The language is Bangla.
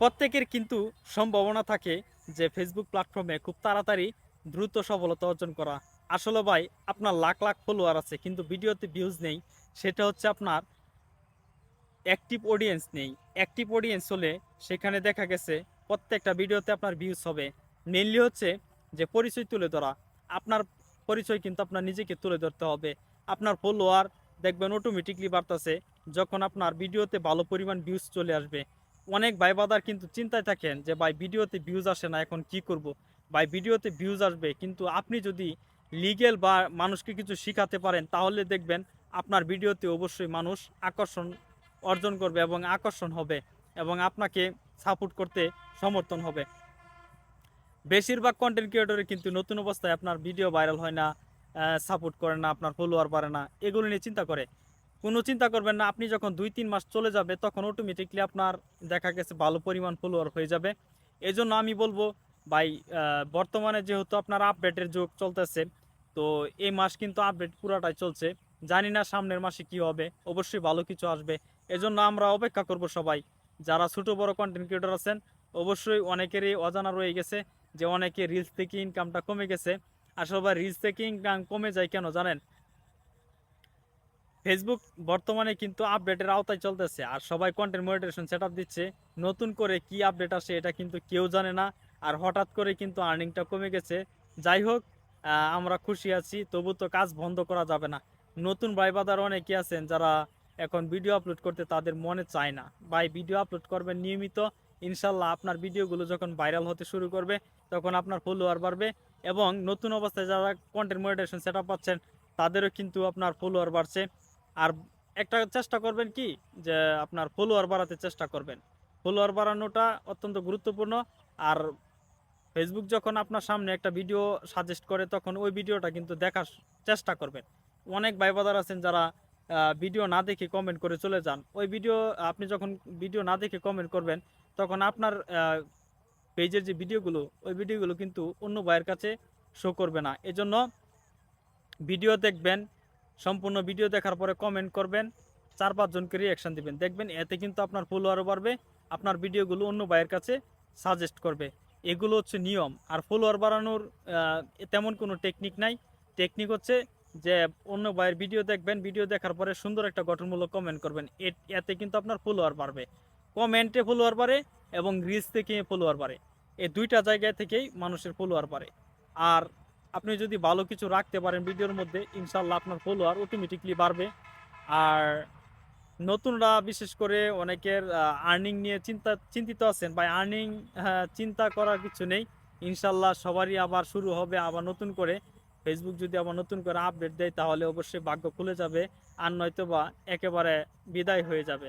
প্রত্যেকের কিন্তু সম্ভাবনা থাকে যে ফেসবুক প্ল্যাটফর্মে খুব তাড়াতাড়ি দ্রুত সফলতা অর্জন করা। আসলে ভাই, আপনার লাখ লাখ ফলোয়ার আছে, কিন্তু ভিডিওতে ভিউজ নেই। সেটা হচ্ছে আপনার অ্যাক্টিভ অডিয়েন্স নেই। অ্যাক্টিভ অডিয়েন্স হলে সেখানে দেখা গেছে প্রত্যেকটা ভিডিওতে আপনার ভিউজ হবে। মেনলি হচ্ছে যে পরিচয় তুলে ধরা। আপনার পরিচয় কিন্তু আপনার নিজেকে তুলে ধরতে হবে। আপনার ফলোয়ার দেখবেন অটোমেটিকলি বাড়তেছে, যখন আপনার ভিডিওতে ভালো পরিমাণ ভিউজ চলে আসবে। অনেক ভাই বাদার কিন্তু চিন্তায় থাকেন যে, ভাই, ভিডিওতে ভিউজ আসে না, এখন কি করব? ভাই, ভিডিওতে ভিউজ আসবে, কিন্তু আপনি যদি লিগেল বা মানুষকে কিছু শিখাতে পারেন, তাহলে দেখবেন আপনার ভিডিওতে অবশ্যই মানুষ আকর্ষণ অর্জন করবে এবং আকর্ষণ হবে এবং আপনাকে সাপোর্ট করতে সমর্থন হবে। বেশিরভাগ কন্টেন্ট ক্রিয়েটরে কিন্তু নতুন অবস্থায় আপনার ভিডিও ভাইরাল হয় না সাপোর্ট করে না, আপনার ফলোয়ার বাড়ে না, এগুলো নিয়ে চিন্তা করে। কোনো চিন্তা করবেন না, আপনি যখন দুই তিন মাস চলে যাবে, তখন অটোমেটিকলি আপনার দেখা গেছে ভালো পরিমাণ ফলোয়ার হয়ে যাবে। এজন্য আমি বলব, ভাই বর্তমানে যেহেতু আপনার আপডেটের যুগ চলতেছে, তো এই মাস কিন্তু আপডেট পুরাটাই চলছে। জানি না সামনের মাসে কি হবে, অবশ্যই ভালো কিছু আসবে। এজন্য আমরা অপেক্ষা করব সবাই। যারা ছোট বড় কন্টেন্ট ক্রিয়েটর আছেন, অবশ্যই অনেকেরই অজানা রয়ে গেছে যে অনেকে রিলস থেকে ইনকামটা কমে গেছে। আসলে ভাই রিলস থেকে ইনকাম কমে যায় কেন জানেন? ফেসবুক বর্তমানে কিন্তু আপডেটের আওতায় চলতেছে আর সবাই কন্টেন্ট মনিটাইজেশন সেট দিচ্ছে। নতুন করে কি আপডেট আসে এটা কিন্তু কেউ জানে না আর হঠাৎ করে কিন্তু আর্নিংটা কমে গেছে। যাই হোক আমরা খুশি আছি, তবু তো কাজ বন্ধ করা যাবে না। নতুন ভাই বাদার অনেকে আছেন যারা এখন ভিডিও আপলোড করতে তাদের মনে চায় না। ভাই ভিডিও আপলোড করবেন নিয়মিত। ইনশাল্লাহ আপনার ভিডিওগুলো যখন ভাইরাল হতে শুরু করবে, তখন আপনার ফলোয়ার বাড়বে এবং নতুন অবস্থায় যারা কন্টেন্ট মনিটাইজেশন সেট পাচ্ছেন, তাদেরও কিন্তু আপনার ফলোয়ার বাড়ছে। আর একটা চেষ্টা করবেন কি যে আপনার ফলোয়ার বাড়াতে চেষ্টা করবেন। ফলোয়ার বাড়ানোটা অত্যন্ত গুরুত্বপূর্ণ। আর ফেসবুক যখন আপনার সামনে একটা ভিডিও সাজেস্ট করে, তখন ওই ভিডিওটা কিন্তু দেখার চেষ্টা করবেন। অনেক ভাইবাদার আছেন যারা ভিডিও না দেখে কমেন্ট করে চলে যান। ওই ভিডিও আপনি যখন ভিডিও না দেখে কমেন্ট করবেন, তখন আপনার পেজের যে ভিডিওগুলো ওই ভিডিওগুলো কিন্তু অন্য ভাইয়ের কাছে শো করবে না। এজন্য ভিডিও দেখবেন সম্পূর্ণ ভিডিও দেখার পরে কমেন্ট করবেন, চার পাঁচজনকে রিয়াকশান দিবেন। দেখবেন এতে কিন্তু আপনার ফলোয়ারও বাড়বে, আপনার ভিডিওগুলো অন্য ভাইয়ের কাছে সাজেস্ট করবে। এগুলো হচ্ছে নিয়ম। আর ফলোয়ার বাড়ানোর তেমন কোনো টেকনিক নাই। টেকনিক হচ্ছে যে অন্য ভাইয়ের ভিডিও দেখবেন, ভিডিও দেখার পরে সুন্দর একটা গঠনমূলক কমেন্ট করবেন। এতে কিন্তু আপনার ফলোয়ার বাড়বে। কমেন্টে ফলোয়ার বাড়ে এবং রিলস থেকে ফলোয়ার বাড়ে। এই দুইটা জায়গা থেকেই মানুষের ফলোয়ার বাড়ে। আর আপনি যদি ভালো কিছু রাখতে পারেন ভিডিওর মধ্যে ইনশাল্লাহ আপনার ফলোয়ার অটোমেটিকলি বাড়বে। আর নতুনরা বিশেষ করে অনেকের আর্নিং নিয়ে চিন্তা, চিন্তিত আছেন বা আর্নিং চিন্তা করার কিছু নেই। ইনশাল্লাহ সবারই আবার শুরু হবে আবার নতুন করে। ফেসবুক যদি আবার নতুন করে আপডেট দেয়, তাহলে অবশ্যই ভাগ্য খুলে যাবে। আর নয়তো বা একেবারে বিদায় হয়ে যাবে।